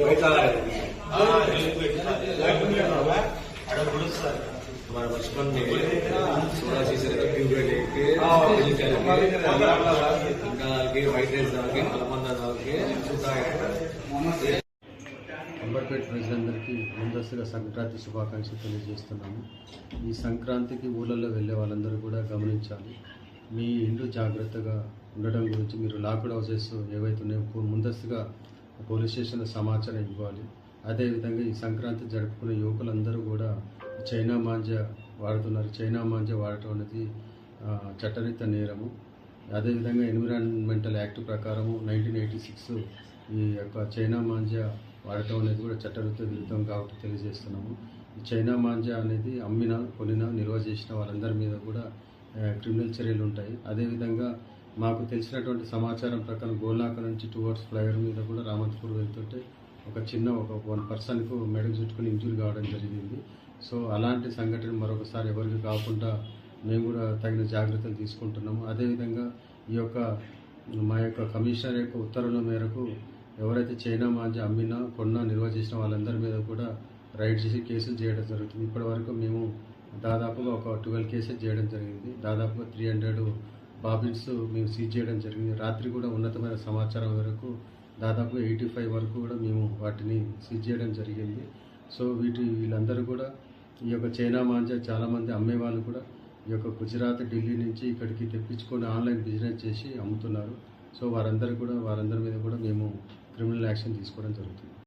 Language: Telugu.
మన ప్రజలందరికీ ముందస్తుగా సంక్రాంతి శుభాకాంక్షలు తెలియజేస్తున్నాము. ఈ సంక్రాంతికి ఊళ్ళల్లో వెళ్ళే వాళ్ళందరూ కూడా గమనించాలి. మీ ఇంట్లో జాగ్రత్తగా ఉండడం గురించి మీరు లాక్డ్ హౌసెస్ ఏవైతే ఉన్నాయో ముందస్తుగా పోలీస్ స్టేషన్లో సమాచారం ఇవ్వాలి. అదేవిధంగా ఈ సంక్రాంతి జరుపుకునే యువకులందరూ కూడా చైనా మాంజా వాడుతున్నారు. చైనా మాంజా వాడటం అనేది చట్టరీత నేరము. అదేవిధంగా ఎన్విరాన్మెంటల్ యాక్ట్ ప్రకారము నైన్టీన్ ఎయిటీ సిక్స్ ఈ యొక్క చైనా మాంజా వాడటం అనేది కూడా చట్టరీత విరుద్ధం కాబట్టి తెలియజేస్తున్నాము. చైనా మాంజా అనేది అమ్మిన కొనిన నిల్వ చేసిన వాళ్ళందరి మీద కూడా క్రిమినల్ చర్యలు ఉంటాయి. అదేవిధంగా మాకు తెలిసినటువంటి సమాచారం ప్రకారం గోల్నాక నుంచి టువర్డ్స్ ఫ్లైఓవర్ మీద కూడా రామంతపూర్ వెళ్తుంటే ఒక చిన్న ఒక వన్ పర్సన్కు మెడకు చుట్టుకుని ఇంజురీ కావడం జరిగింది. సో అలాంటి సంఘటన మరొకసారి ఎవరికి కాకుండా మేము కూడా తగిన జాగ్రత్తలు తీసుకుంటున్నాము. అదేవిధంగా ఈ యొక్క మా యొక్క కమిషనర్ యొక్క ఉత్తర్వుల మేరకు ఎవరైతే చైనా మాంజా అమ్మినా కొన్నా నిల్వ చేసిన వాళ్ళందరి మీద కూడా రైడ్ చేసి కేసులు చేయడం జరుగుతుంది. ఇప్పటివరకు మేము దాదాపుగా ఒక ట్వెల్వ్ కేసెస్ చేయడం జరిగింది. దాదాపుగా త్రీ హండ్రెడ్ బాబిన్స్ మేము సీజ్ చేయడం జరిగింది. రాత్రి కూడా ఉన్నతమైన సమాచారం వరకు దాదాపు ఎయిటీ ఫైవ్ వరకు కూడా మేము వాటిని సీజ్ చేయడం జరిగింది. సో వీటి వీళ్ళందరూ కూడా ఈ యొక్క చైనా మాంజా చాలామంది అమ్మే వాళ్ళు కూడా ఈ యొక్క గుజరాత్ ఢిల్లీ నుంచి ఇక్కడికి తెప్పించుకొని ఆన్లైన్ బిజినెస్ చేసి అమ్ముతున్నారు. సో వారందరూ కూడా వారందరి మీద కూడా మేము క్రిమినల్ యాక్షన్ తీసుకోవడం జరుగుతుంది.